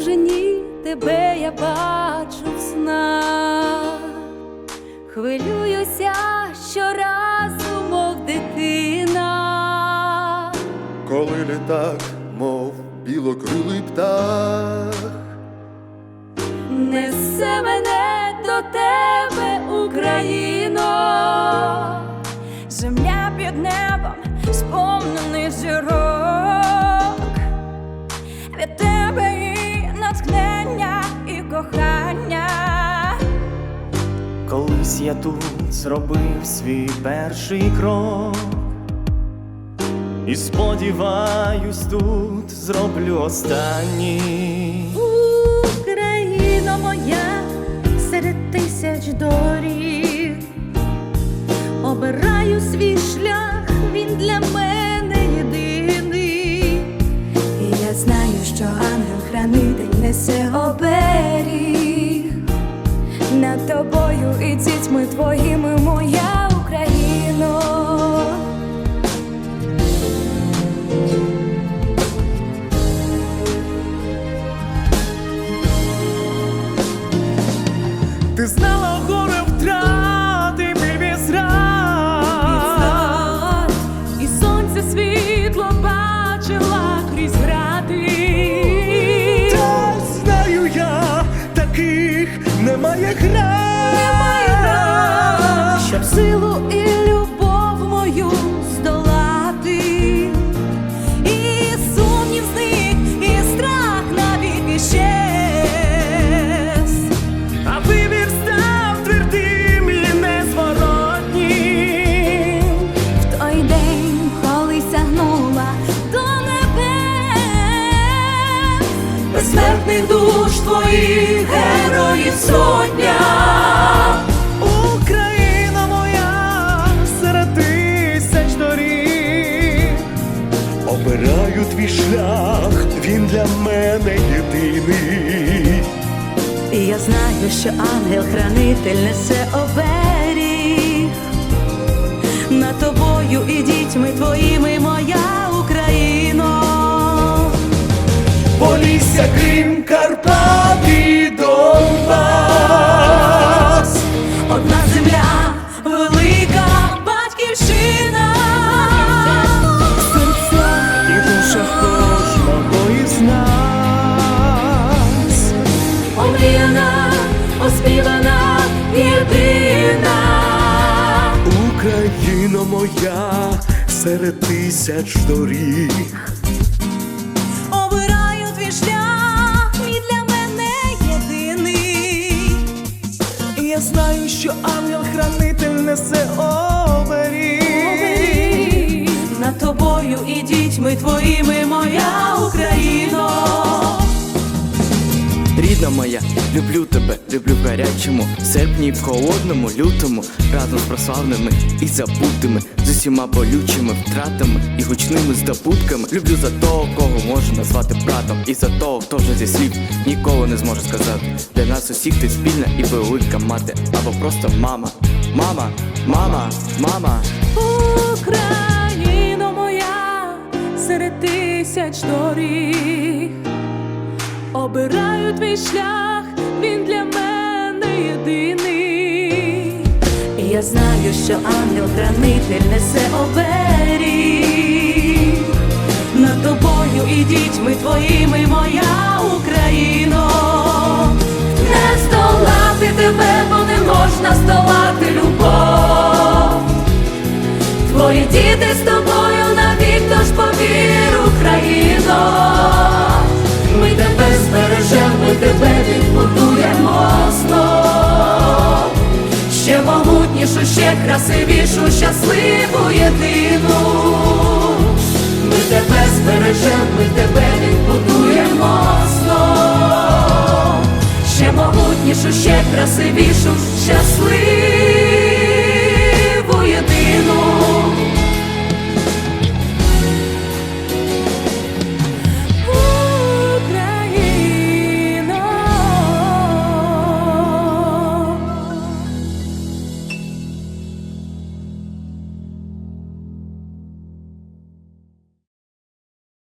сужені, тебе я бачу в снах. Хвилююся щоразу, мов дитина. коли літак, мов білокрилий птах, Несе мене до тебе, Україно. Земля під небом, Колись я тут зробив свій перший крок, і сподіваюсь, тут зроблю останній. Україна моя серед тисяч доріг. Обираю свій шлях, він для мене єдиний. І я знаю, що ангел-хранитель несе оберіг. Тобою і дітьми твоїми, моя таких немає гра. щоб силу і любов мою здолати, і сумнів зник, і страх навіки щез. А вибір став твердим і незворотнім. В той день, коли сягнула до небес, Безсмертних душ твоїх героїв сотня. Україна моя серед тисяч доріг. Обираю твій шлях, він для мене єдиний. І я знаю, що ангел-хранитель несе оберіг. Над тобою і дітьми твоїми, Омріяна, оспівана, єдина. Україно моя серед тисяч доріг. обираю твій шлях, мій для мене єдиний. І я знаю, що ангел-хранитель несе оберіг. Над тобою і дітьми твоїми, Рідна моя, люблю тебе, люблю в гарячому серпні, в холодному, лютому, разом з прославними і забутими, з усіма болючими втратами і гучними здобутками. Люблю за того, кого можу назвати братом, і за того, хто вже зі слів ніколи не зможе сказати. Для нас усіх ти спільна і велика мати, або просто мама. Мама, мама, мама. Україно моя серед тисяч доріг. Обираю твій шлях, він для мене єдиний. Я знаю, що ангел-хранитель несе оберіг. Над тобою і дітьми твоїми, моя Україно. Не здолати тебе, бо не можна здолати любов. Твої діти з тобою навік, тож повір, Україно. Ще ми тебе відбудуємо знов, ще могутнішу, ще красивішу, щасливу єдину. Ми тебе збережем, ми тебе відбудуємо знов, ще могутнішу, ще красивішу, щасливу.